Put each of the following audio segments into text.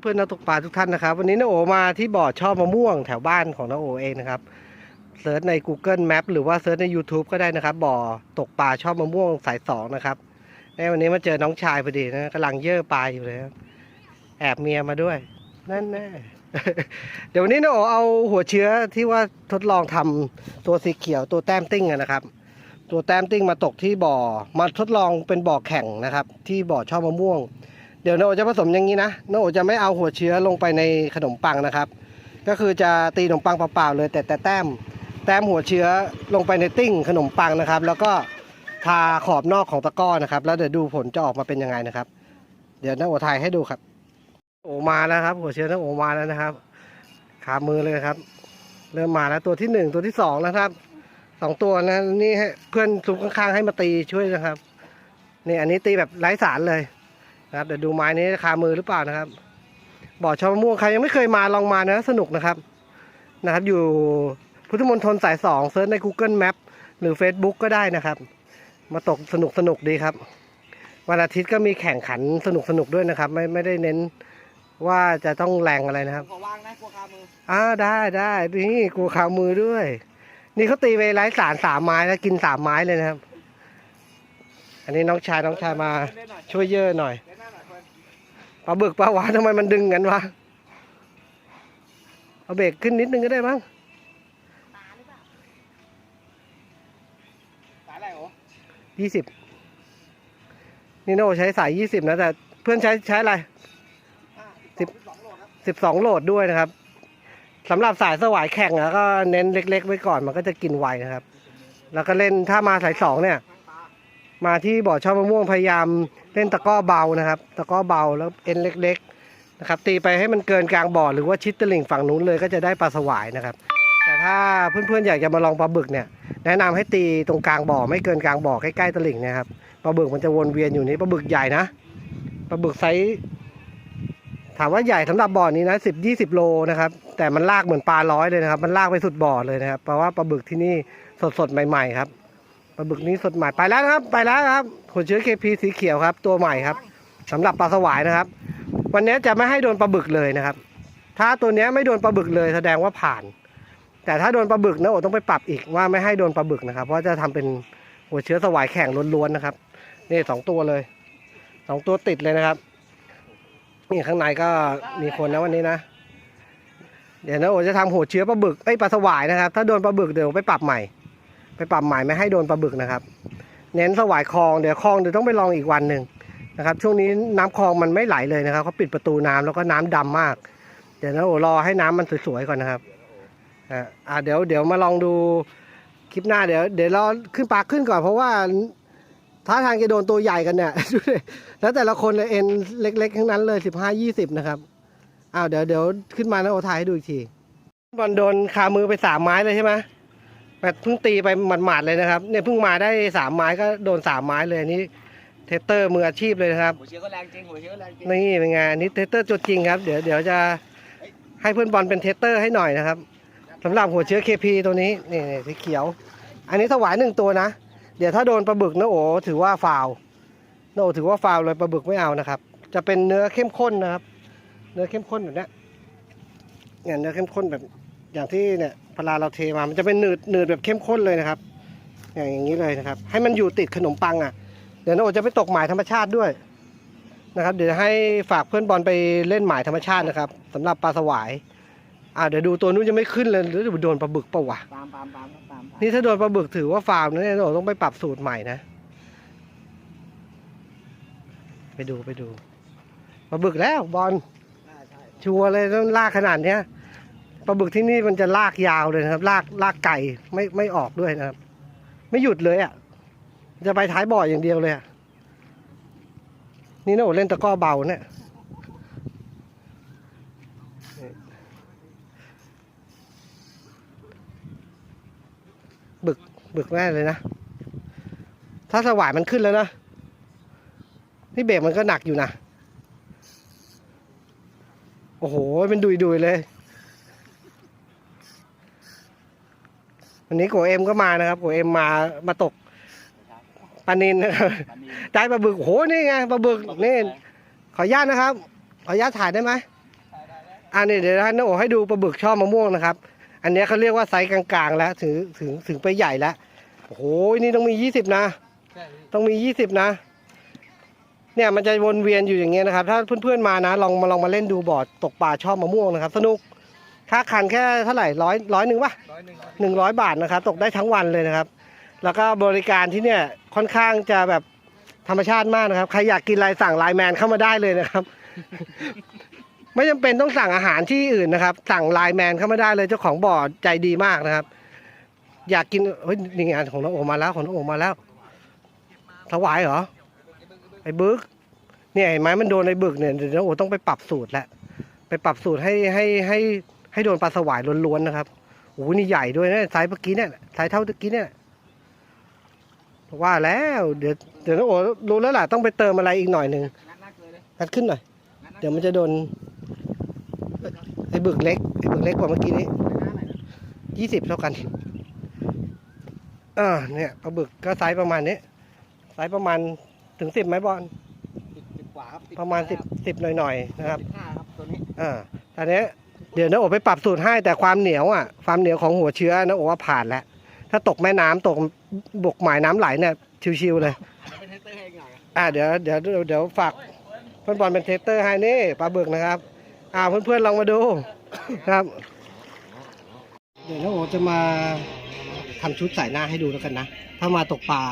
เพื่อนๆนักตกปลาทุกท่านนะครับ วันนี้น้าโอมาที่บ่อชอบมะม่วงแถวบ้านของน้าโอเองนะครับเซิร์ชใน Google Map หรือว่าเซิร์ชใน YouTube ก็ได้นะครับ บ่อตกปลาชอบมะม่วงสายสองนะครับในวันนี้มาเจอน้องชายพอดีนะกำลังเย่อปลาอยู่เลยครับแอบเมียมาด้วย นั่นแน่เดี๋ยววันนี้น้าโอเอาหัวเชื้อที่ว่าทดลองทำตัวสีเขียวตัวแต้มติ้งนะครับ ตัวแต้มติ้งมาตกที่บ่อมาทดลองเป็นบ่อแข่งนะครับ ที่บ่อชอบมะม่วง เดี๋ยวโนโอจะผสมอย่างนี้นะโนโอจะไม่เอาหัวเชื้อลงไปในขนมปังนะครับ ก็คือจะตีขนมปังเปล่าๆเลย แต่แต่แต้มแต้มหัวเชื้อลงไปในติ้งขนมปังนะครับ แล้วก็ทาขอบนอกของตะกร้อนะครับ แล้วเดี๋ยวดูผลจะออกมาเป็นยังไงนะครับ เดี๋ยวน้าโอถ่ายให้ดูครับ โอมาแล้วครับ หัวเชื้อน้าโอมาแล้วนะครับ ขามือเลยครับ เริ่มมาแล้วตัวที่หนึ่งตัวที่สองนะครับสองตัวนะนี่เพื่อนซุ้มข้างๆให้มาตีช่วยนะครับนี่อันนี้ตีแบบไร้สารเลย นะครับเดี๋ยวดูไม้นี้คามือหรือเปล่านะครับบ่อชอมะม่วงใครยังไม่เคยมาลองมานะสนุกนะครับนะครับ อยู่พุทธมณฑลสายสองเซิร์ชใน Google Map หรือ Facebook ก็ได้นะครับ มาตกสนุกสนุกดีครับวันอาทิตย์ก็มีแข่งขันสนุกสนุกด้วยนะครับ ไม่ไม่ได้เน้นว่าจะต้องแรงอะไรนะครับขอวางนะกลัวคามืออ่าได้ได้นี่กลัวขามือด้วย นี่เขาตีไปไร้สารสามไม้แล้วกินสามไม้เลยนะครับ อันนี้น้องชายน้องชายมาเล่นหน่อยช่วยเยอะหน่อย เล่นหน้าหน่อยเพื่อนปลาบึกปลาหวานทำไมมันดึงกันวะเอาเบรกขึ้นนิดนึงก็ได้มั้งสายอะไรโอ้ยี่สิบนี่โน่ใช้สายยี่สิบนะแต่เพื่อนใช้ใช้อะไรห้าสิบสองโหลดครับสิบสองโหลดด้วยนะครับสำหรับสายสวายแข่งอะก็เน้นเล็ก ๆ ไว้ก่อนมันก็จะกินไวนะครับ แล้วก็เล่นถ้ามาสายสองเนี่ยข้างตามาที่บ่อช่อมะม่วงพยายาม เล่นตะก้อเบานะครับ ตะก้อเบาแล้วเอ็นเล็กๆนะครับ ตีไปให้มันเกินกลางบ่อหรือว่าชิดตะลิ่งฝั่งนู้นเลยก็จะได้ปลาสวายนะครับ แต่ถ้าเพื่อนๆอยากจะมาลองปลาบึกเนี่ย แนะนำให้ตีตรงกลางบ่อไม่เกินกลางบ่อใกล้ๆตะลิ่งนะครับ ปลาบึกมันจะวนเวียนอยู่นี้ปลาบึกใหญ่นะ ปลาบึกไซส์ถามว่าใหญ่สำหรับบ่อนี้นะสิบยี่สิบโลนะครับ แต่มันลากเหมือนปลาร้อยเลยนะครับ มันลากไปสุดบ่อเลยนะครับ เพราะว่าปลาบึกที่นี่สดๆใหม่ ๆ ครับ ปลาบึกนี้สดใหม่ไปแล้วนะครับไปแล้วครับหัวเชื้อเคพีสีเขียวครับ ตัวใหม่ครับสำหรับปลาสวายนะครับ วันนี้จะไม่ให้โดนปลาบึกเลยนะครับ ถ้าตัวนี้ไม่โดนปลาบึกเลยแสดงว่าผ่าน แต่ถ้าโดนปลาบึกนะโอต้องไปปรับอีกว่าไม่ให้โดนปลาบึกนะครับ เพราะจะทำเป็นหัวเชื้อสวายแข่งล้วนๆนะครับนี่สองตัวเลยสองตัวติดเลยนะครับนี่ข้างในก็มีคนนะวันนี้นะ เดี๋ยวนะโอจะทำหัวเชื้อปลาบึกเอ้ปลาสวายนะครับ ถ้าโดนปลาบึกเดี๋ยวไปปรับใหม่ ไปปรับใหม่ไม่ให้โดนปลาบึกนะครับ เน้นสวายคลองเดี๋ยวคลองเดี๋ยวต้องไปลองอีกวันหนึ่งนะครับ ช่วงนี้น้ำคลองมันไม่ไหลเลยนะครับเขาปิดประตูน้ำแล้วก็น้ำดำมาก เดี๋ยวนะโอรอให้น้ำมันสวยๆก่อนนะครับอ่าเดี๋ยวเดี๋ยวมาลองดูคลิปหน้าเดี๋ยวเดี๋ยวเรอขึ้นปลาขึ้นก่อนเพราะว่าท้าทางจะโดนตัวใหญ่กันเนี่ยดูแล้วแต่ละคนเอ็นเล็กๆทั้งนั้นเลยสิบห้ายี่สิบนะครับอ้าวเดี๋ยวเดี๋ยวขึ้นมานะโอถ่ายให้ดูอีกทีบอลโดนคามือไปสามไม้เลยใช่ไหม แบบเพิ่งตีไปหมาดๆเลยนะครับ เนี่ยเพิ่งมาได้สามไม้ก็โดนสามไม้เลยอันนี้เทสเตอร์มืออาชีพเลยนะครับหัวเชื้อก็แรงจริงหัวเชื้อก็แรงจริงนี่เป็นไงอันนี้เทสเตอร์ตัวจริงครับเดี๋ยวเดี๋ยวจะให้เพื่อนบอลเป็นเทสเตอร์ให้หน่อยนะครับสำหรับหัวเชื้อ KP ตัวนี้นี่นี่สีเขียว อันนี้ถวายหนึ่งตัวนะ เดี๋ยวถ้าโดนปลาบึกนะโอถือว่าฟาวล์นะโอถือว่าฟาวล์เลยปลาบึกไม่เอานะครับ จะเป็นเนื้อเข้มข้นนะครับ เนื้อเข้มข้นแบบเนี้ยเนี่ยเนื้อเข้มข้นแบบ อย่างที่เนี่ยเวลาเราเทมามันจะเป็นหนืดหนืดแบบเข้มข้นเลยนะครับ อย่างอย่างนี้เลยนะครับ ให้มันอยู่ติดขนมปังอะ เดี๋ยวนะโอจะไปตกหมายธรรมชาติด้วยนะครับ เดี๋ยวให้ฝากเพื่อนบอลไปเล่นหมายธรรมชาตินะครับสำหรับปลาสวายอ่าเดี๋ยวดูตัวนู้นจะไม่ขึ้นเลยหรือโดนปลาบึกเปล่าวะตามตามตามตามนี่ถ้าโดนปลาบึกถือว่าฟาร์มนะเนี่ยเราต้องไปปรับสูตรใหม่นะ ไปดูไปดูปลาบึกแล้วบอลชัวร์เลยต้องลากขนาดเนี้ย ปลาบึกที่นี่มันจะลากยาวเลยนะครับลากลากไก่ไม่ไม่ออกด้วยนะครับ ไม่หยุดเลยอะ จะไปท้ายบ่ออย่างเดียวเลยอะนี่นะโอเล่นตะก้อเบาเนี่ยบึกบึกแน่เลยนะ ถ้าสวายมันขึ้นแล้วนะนี่เบรกมันก็หนักอยู่นะ โอ้โหเป็นดุยดุยๆเลย วันนี้โกเอ็มก็มานะครับโกเอ็มมามาตกปลานินนะครับปลานิลได้ปลาบึกโอ้โหนี่ไงปลาบึกนี่ขออนุญาตนะครับ ขออนุญาตถ่ายได้ไหมไอันนี้เดี๋ยวให้น้าโอให้ดูปลาบึกช่อมะม่วงนะครับ อันเนี้ยเขาเรียกว่าไซส์กลางๆ แล้วถึงถึงถึงไปใหญ่แล้วโอ้โหนี่ต้องมียี่สิบนะใช่ต้องมียี่สิบนะ เนี่ยมันจะวนเวียนอยู่อย่างเงี้ยนะครับ ถ้าเพื่อนๆมานะ ลองมาลองมาเล่นดูบอร์ดตกปลาช่อมะม่วงนะครับ สนุก ค่าคันแค่เท่าไหร่ร้อยร้อยหนึ่งปะร้อยหนึ่งครับหนึ่งร้อยบาทนะครับ ตกได้ทั้งวันเลยนะครับ แล้วก็บริการที่เนี่ยค่อนข้างจะแบบธรรมชาติมากนะครับ ใครอยากกินอะไรสั่งไลน์แมนเข้ามาได้เลยนะครับ ไม่จำเป็นต้องสั่งอาหารที่อื่นนะครับ สั่งไลน์แมนเข้ามาได้เลยเจ้าของบ่อใจดีมากนะครับ อยากกินเฮ้ยนี่งานของน้องโอมาแล้วของน้องโอมาแล้วถวายเหรอไอ้บึกเนี่ยเห็นไหมมันโดนไอ้บึกเนี่ยเดี๋ยวน้องโอต้องไปปรับสูตรแล้วไปปรับสูตรให้ให้ให้ ให้โดนปลาสวายล้วนๆนะครับโอ้โหนี่ใหญ่ด้วยนะไซส์เมื่อกี้เนี่ยไซส์เท่าเมื่อกี้เนี่ยว่าแล้วเดี๋ยวเดี๋ยวน้องโอรู้แล้วล่ะต้องไปเติมอะไรอีกหน่อยหนึ่งงัดหน้าเกลือเลยนัดขึ้นหน่อยงัดหน้าเดี๋ยวมันจะโดนไอ้บึกเล็กไอ้บึกเล็กกว่าเมื่อกี้นี้หน้าหน่อยนะยี่สิบเท่ากันเออเนี่ยปลาบึกก็ไซส์ประมาณนี้ไซส์ประมาณถึงสิบไหมบอลสิบสิบกว่าครับประมาณสิบสิบหน่อยๆนะครับสิบห้าครับตัวนี้อ่าตอนนี้ เดี๋ยวน้าโอไปปรับสูตรให้แต่ความเหนียวอะความเหนียวของหัวเชื้อน้าโอว่าผ่านแล้ว ถ้าตกแม่น้ำตกบกหมายน้ำไหลเนี่ยชิวๆเลยอ่าเดี๋ยวเดี๋ยวเดี๋ยวฝากเพื่อนบอลเป็นเทสเตอร์ให้นี่ปลาเบึกนะครับอ่าเพื่อนๆลองมาดูครับ เดี๋ยวน้าโอจะมาทำชุดใส่หน้าให้ดูแล้วกันนะถ้ามาตกปลา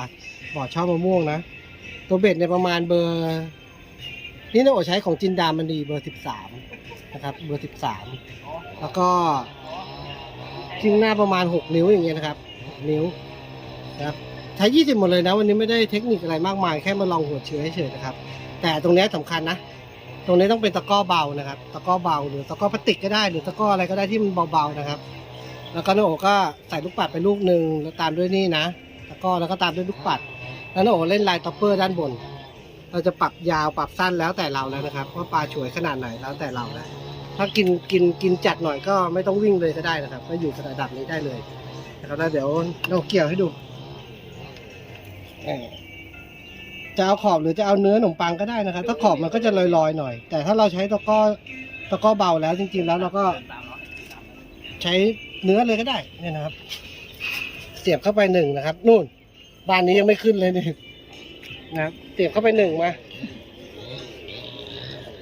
บ่อช่อมะม่วงนะ ตัวเบ็ดในยประมาณเบอร์ นี่น้าโอใช้ของจินดามันดีเบอร์สิบสาม นะครับเบอร์สิบสามแล้วก็ทิ้งหน้าประมาณหกนิ้วอย่างเงี้ยนะครับหกนิ้วนะครับใช้ยี่สิบหมดเลยนะ วันนี้ไม่ได้เทคนิคอะไรมากมาย แค่มาลองหัวเชื้อเฉยๆนะครับ แต่ตรงนี้ยสำคัญนะ ตรงนี้ต้องเป็นตะก้อเบานะครับ ตะก้อเบาหรือตะก้อพลาสติกก็ได้หรือตะก้ออะไรก็ได้ที่มันเบาๆนะครับ แล้วก็น้าโอก็ใส่ลูกปัดไปลูกหนึ่งแล้วตามด้วยนี่นะ ตะก้อแล้วก็ตามด้วยลูกปัด แล้วน้าโอเล่นลายต็อปเปอร์ด้านบน เราจะปรับยาวปรับสั้นแล้วแต่เราแล้วนะครับว่าปลาฉวยขนาดไหนแล้วแต่เราแล้วถ้ากินกินกินจัดหน่อยก็ไม่ต้องวิ่งเลยก็ได้นะครับ ก็อยู่ระดับนี้ได้เลยนะครับแล้วเดี๋ยวเราเกี่ยวให้ดูจะเอาขอบหรือจะเอาเนื้อขนมปังก็ได้นะครับ ถ้าขอบมันก็จะลอยๆหน่อย แต่ถ้าเราใช้ตะก้อตะก้อเบาแล้วจริง ๆ แล้วเราก็ใช้เนื้อเลยก็ได้เนี่ยนะครับ เสียบเข้าไปหนึ่งนะครับ นู่น บ้านนี้ยังไม่ขึ้นเลยนี่ นะครับเสียบเข้าไปหนึ่งมา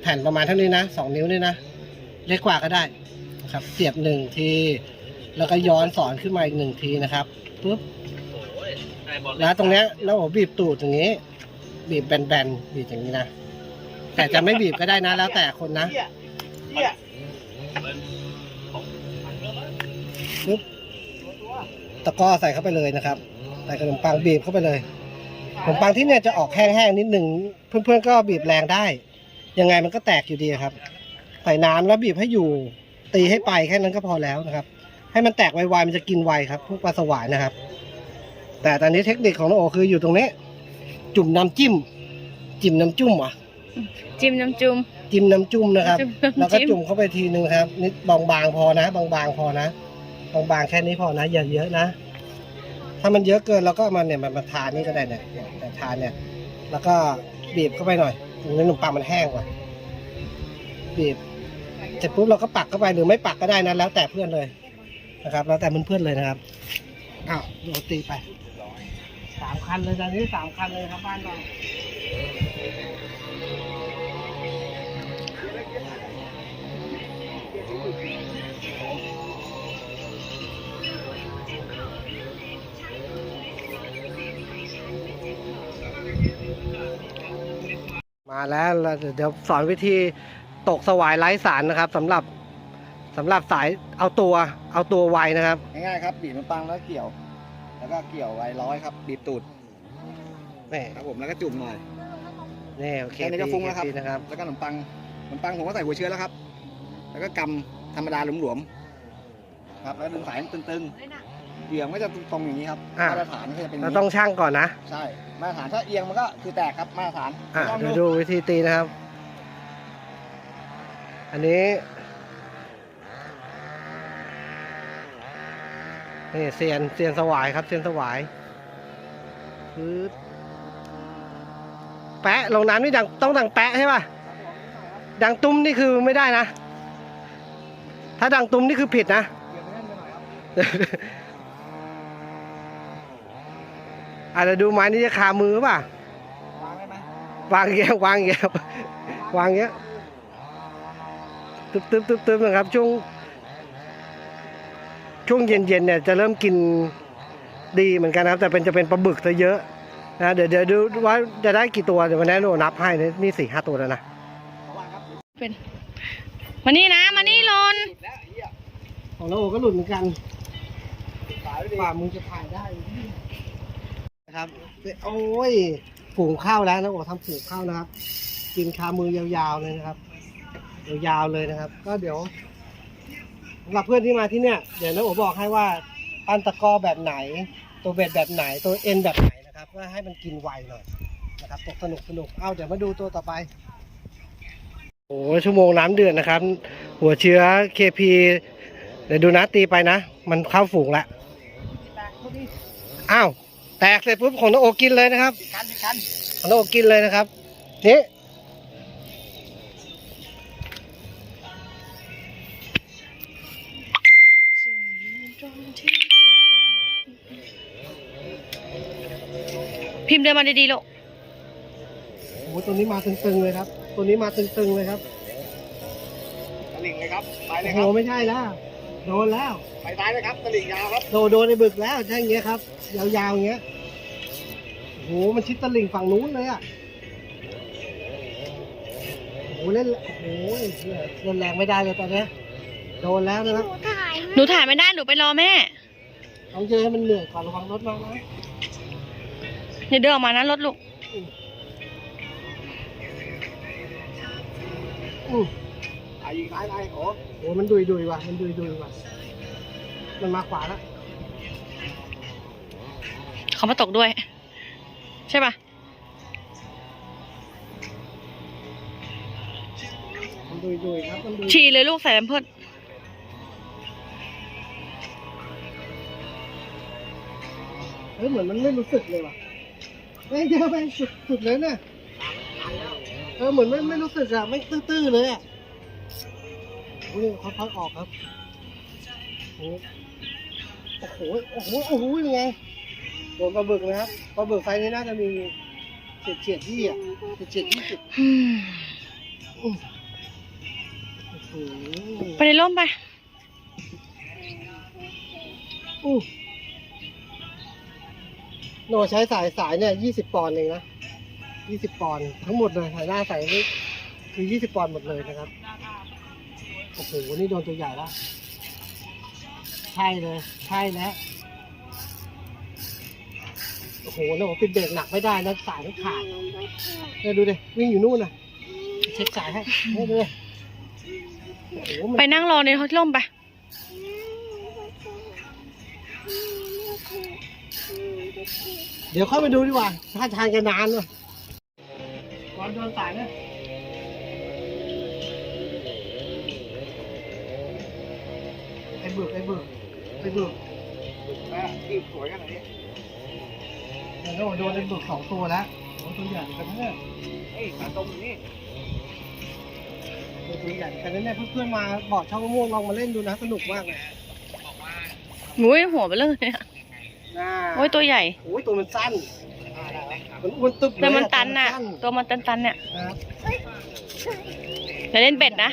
แผ่นประมาณเท่านี้นะสองนิ้วนี่นะ เล็กกว่าก็ได้ครับ เสียบหนึ่งที แล้วก็ย้อนสอนขึ้นมาอีกหนึ่งทีนะครับปุ๊บแล้วตรงเนี้ยแล้วผมบีบตูดอย่างนี้ บีบแบนๆบีบอย่างนี้นะแต่จะไม่บีบก็ได้นะ แล้วแต่คนนะปุ๊บตะก้อใส่เข้าไปเลยนะครับ ใส่ขนมปังบีบเข้าไปเลย ขนมปังที่เนี่ยจะออกแห้งๆนิดหนึ่งเพื่อนๆก็บีบแรงได้ ยังไงมันก็แตกอยู่ดีครับ ใส่น้ำแล้วบีบให้อยู่ ตีให้ไปแค่นั้นก็พอแล้วนะครับ ให้มันแตกไวๆมันจะกินไวครับพวกปลาสวายนะครับ แต่ตอนนี้เทคนิคของน้องโอคืออยู่ตรงนี้ จุ่มน้ำจิ้ม จิ้มน้ำจุ่มอะ จิ้มน้ำจุ่ม จิ้มน้ำจุ่มนะครับจิ้ม แล้วน้ำก็จิ้มจุ่มเข้าไปทีนึงครับนิดบางๆพอนะ บางๆพอนะ บางๆแค่นี้พอนะอย่าเยอะนะ ถ้ามันเยอะเกินเราก็เอามาเนี่ยมันมาทานนี่ก็ได้เนี่ยเนี่ยทานเนี่ย แล้วก็บีบเข้าไปหน่อยตรงนี้ขนมปังมันแห้งกว่าบีบเสร็จปุ๊บเราก็ปักเข้าไปหรือไม่ปักก็ได้นะแล้วแต่เพื่อนเลยนะครับ แล้วแต่เพื่อนๆเลยนะครับอ้าวโรตีไปสามคันเลยตอนนี้สามคันเลยครับบ้านเรา มาแล้วแล้วเดี๋ยวสอนวิธีตกสวายไร้สารนะครับสำหรับสำหรับสายเอาตัวเอาตัวไวนะครับ ง่ายๆครับบีบขนมปังแล้วเกี่ยว แล้วก็เกี่ยวไว้ร้อยครับบีบตูดนี่ครับผมแล้วก็จุ่มหน่อยนี่โอเคแค่นี้ก็ฟุ้งแล้วครับดีนะครับแล้วก็ขนมปังขนมปังผมก็ใส่หัวเชื้อแล้วครับ แล้วก็กำธรรมดาหลวมๆครับแล้วดึงสายมันตึงๆ เหวี่ยงก็จะตรงอย่างนี้ครับอะ มาตรฐานก็จะเป็นอย่างเรานี้ต้องช่างก่อนนะ ใช่มาตรฐานถ้าเอียงมันก็คือแตกครับมาตรฐานอะลองเดี๋ยวดูวิธีตีนะครับ อันนี้นี่เซียนเซียนสวายครับเซียนสวายปึ๊บแปะลงน้ำนี่ดังต้องดังแปะใช่ป่ะ ดังตุ้มนี่คือไม่ได้นะ ถ้าดังตุ้มนี่คือผิดนะ เหยียบไม่แน่นไปหน่อยครับ อาจจะเดี๋ยวดูไม้นี่จะคามือป่ะวางได้ไหมวางแก้ววางแก้ววางเงี้ยตึ๊บตึ๊บตึ๊บตึ๊บนะครับ ช่วง ช่วงเย็นๆเนี่ยจะเริ่มกินดีเหมือนกันนะครับ แต่เป็นจะเป็นปลาบึกซะเยอะนะเดี๋ยวเดี๋ยวดูว่าจะได้กี่ตัวเดี๋ยววันนี้โนนับให้นะนี่สี่ห้าตัวแล้วนะเอาวางครับเป็นมานี่นะมานี่ลนหลุดแล้วไอ้เหี้ยของเราโอก็หลุดเหมือนกันสายไม่ดีฝ่ามึงจะถ่ายได้ นะครับโอ้ยฝูงข้าวแล้วนะโอ้ทำฝูงข้าวนะครับ กินคามือยาวๆเลยนะครับยาวๆเลยนะครับ ก็เดี๋ยวสำหรับเพื่อนที่มาที่เนี่ยเดี๋ยวนะโอบอกให้ว่าปั้นตะกร้อแบบไหน ตัวเบ็ดแบบไหนตัวเอ็นแบบไหนนะครับก็ให้มันกินไวหน่อยนะครับตกสนุกสนุกเอาเดี๋ยวมาดูตัวต่อไปโอ้ชั่วโมงน้ำเดือดนะครับ หัวเชื้อ KP เดี๋ยวดูนะตีไปนะ มันเข้าฝูงแล้วอ้าว แตกเสร็จปุ๊บของน้องโอกินเลยนะครับปิดคันปิดคันของน้องโอกินเลยนะครับนี่พิมพ์เดินมาดีๆลูกโอ้โหตัวนี้มาตึงๆเลยครับ ตัวนี้มาตึงๆเลยครับตะลิ่งเลยครับไปเลโอ้ยโหครับไม่ใช่แล้ว โดนแล้ว ไปซ้ายเลยครับตะลิ่งยาวครับ โดนโดนในบึกแล้วใช่อย่างเงี้ยครับ ยาวๆอย่างเงี้ยโอ้โหมันชิดตะลิ่งฝั่งนู้นเลยอะโอ้โหเล่นโอ้โหเล่นแรงไม่ได้เลยตอนเนี้ยโดนแล้วนะครับหนูถ่ายไม่ได้หนูไปรอแม่ต้องเจอให้มันเหนื่อยก่อนระวังรถมานะเดี๋ยวเดินออกมานะรถลูก อือ อะยิงซ้ายไปโอ้โอ้โหมันดุยดุยๆว่ะ มันดุยดุยๆว่ะ มันมาขวาแล้วเขามาตกด้วย ใช่ปะมันดุยดุยๆครับ มันดุยฉี่เลยลูกใส่แลมเพิร์ดเฮ้ยเหมือนมันไม่รู้สึกเลยว่ะเฮ้ยเดี๋ยวไปสุดสุดเลยเนี่ยเออเหมือนไม่ไม่รู้สึกอะไม่ตื้อๆเลยอะ โอ้ยค่อยๆออกครับโอ้โหโอ้โหโอ้โหยังไงโดนปลาบึกนะครับปลาบึกไฟนี้น่าจะมีเฉียดเฉียดยี่อะเฉียดเฉียดยี่สิบอืมโอ้โหไปในร่มไปอู้โนใช้สายสายเนี่ยยี่สิบปอนด์เองนะยี่สิบปอนด์ทั้งหมดเลยสายหน้าสายนี้คือยี่สิบปอนด์หมดเลยนะครับ โอ้โหนี่โดนตัวใหญ่แล้วใช่เลย ใช่แล้วโอ้โหโน่ปิดเบรกหนักไม่ได้นะสายมันขาดเนี่ยดูดิวิ่งอยู่นู่นน่ะเช็คสายให้เนี่ยดูดิโอ้โหมันไปนั่งรอในร่มไป เดี๋ยวเข้าไปดูดีกว่าถ้าทางจะนานว่ะก่อนโดนสายนะ เบิกไอ้เบิกไอ้เบิกแม่ที่สวยขนาดนี้เดี๋ยวโดนไอ้เบิกสองตัวแล้วโอ้ตัวใหญ่กันนะเนี่ยเฮ้ยขาตรงอยู่นี่ตัวใหญ่กันนะเนี่ยเพื่อนๆมาบอกช่องมะม่วงลองมาเล่นดูนะสนุกมากเลยมุ้ยหัวไปเลยเนี่ยน่าโอ้ยตัวใหญ่โอ้ยตัวมันสั้นมันอ้วนตึ๊บเลยแต่มันตันน่ะ ตัวตัวมันตันๆเนี่ยครับเดี๋ยวเล่นเบ็ดนะ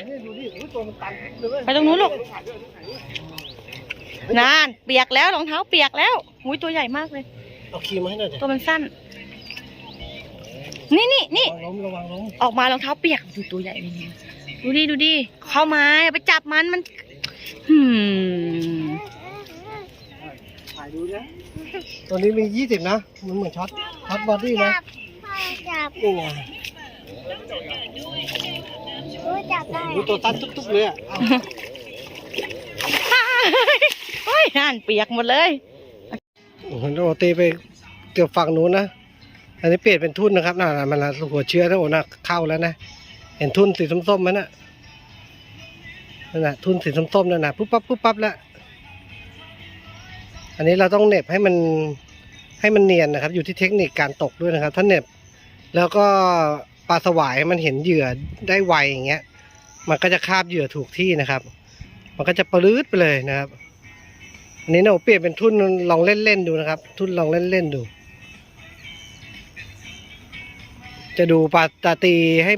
ไปตรงนู้นลูกนานเปียกแล้วรองเท้าเปียกแล้วมุ้ยตัวใหญ่มากเลย เอาครีมมาให้หน่อยดิตัวมันสั้น นี่นี่นี่ระวังล้มระวังล้มออกมารองเท้าเปียกดูตัวใหญ่เลยเนี่ยดูดิดูดิเข้ามาอย่าไปจับมันมันหืมถ่ายดูนะตัวนี้มียี่สิบนะ มันเหมือนช็อตช็อตบอดี้นะจับนี่ไง รู้จับได้โอ้โหตัวตันตุ๊บๆเลยอะเอ้าเฮ้ยนั่นเปียกหมดเลยโอ้โหโดนตีไปเกือบฝั่งนู้นนะ อันนี้เปลี่ยนเป็นทุ่นนะครับน่ะมันละหัวเชื้อนะโอ้น่ะเข้าแล้วนะ เห็นทุ่นสีส้มๆไหมน่ะนั่นน่ะทุ่นสีส้มๆนั่นน่ะปุ๊บปั๊บปุ๊บปั๊บแล้ว อันนี้เราต้องเหน็บให้มันให้มันเนียนนะครับ อยู่ที่เทคนิคการตกด้วยนะครับ ถ้าเหน็บแล้วก็ ปลาสวายมันเห็นเหยื่อได้ไวอย่างเงี้ย มันก็จะคาบเหยื่อถูกที่นะครับ มันก็จะปลื้ดไปเลยนะครับ อันนี้เราเปลี่ยนเป็นทุ่นลองเล่นๆดูนะครับ ทุ่นลองเล่นๆดู จะดูปลาตาตีให้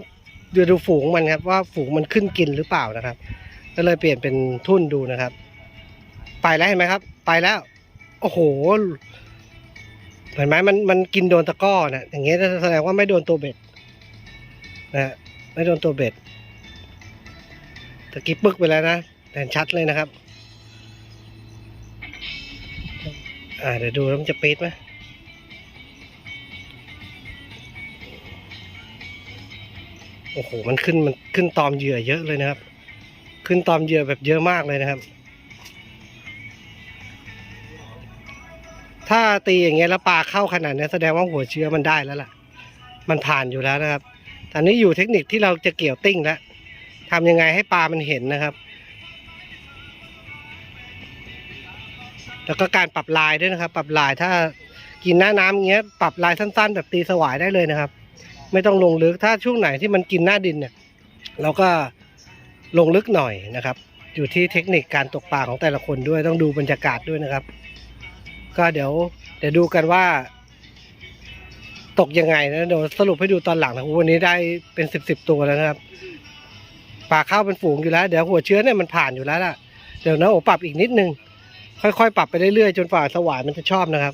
ดูดูฝูงมันครับ ว่าฝูงมันขึ้นกินหรือเปล่านะครับ ก็เลยเปลี่ยนเป็นทุ่นดูนะครับ ไปแล้วเห็นไหมครับ ไปแล้ว โอ้โหเห็นไหมมันมันกินโดนตะก้อนะอย่างเงี้ยแสดงว่าไม่โดนตัวเบ็ด นะฮะไม่โดนตัวเบ็ดตะกี้ปึกไปแล้วนะเห็นชัดเลยนะครับอ่าเดี๋ยวดูแล้วมันจะปี๊ดไหมโอ้โห มันขึ้น มันขึ้นตอมเหยื่อเยอะเลยนะครับ ขึ้นตอมเหยื่อแบบเยอะมากเลยนะครับ ถ้าตีอย่างเงี้ยแล้วปลาเข้าขนาดนี้แสดงว่าหัวเชื้อมันได้แล้วล่ะ มันผ่านอยู่แล้วนะครับ อนนี้อยู่เทคนิคที่เราจะเกี่ยวติ้งแล้วทำยังไงให้ปลามันเห็นนะครับ แล้วก็การปรับลายด้วยนะครับ ปรับลายถ้ากินหน้าน้ำเงี้ย ปรับลายสั้น ๆ แบบตีสวายได้เลยนะครับ ไม่ต้องลงลึกถ้าช่วงไหนที่มันกินหน้าดินเนี่ย เราก็ลงลึกหน่อยนะครับ อยู่ที่เทคนิคการตกปลาของแต่ละคนด้วยต้องดูบรรยากาศด้วยนะครับ ก็เดี๋ยวเดี๋ยวดูกันว่า ตกยังไงนะเดี๋ยวสรุปให้ดูตอนหลังนะวันนี้ได้เป็นสิบสิบตัวแล้วนะครับปลาเข้าเป็นฝูงอยู่แล้ว เดี๋ยวหัวเชื้อเนี่ยมันผ่านอยู่แล้วล่ะเดี๋ยวนะโอปรับอีกนิดนึง ค่อยๆ ปรับไปเรื่อยๆจนฝ่าสวายมันจะชอบนะครับ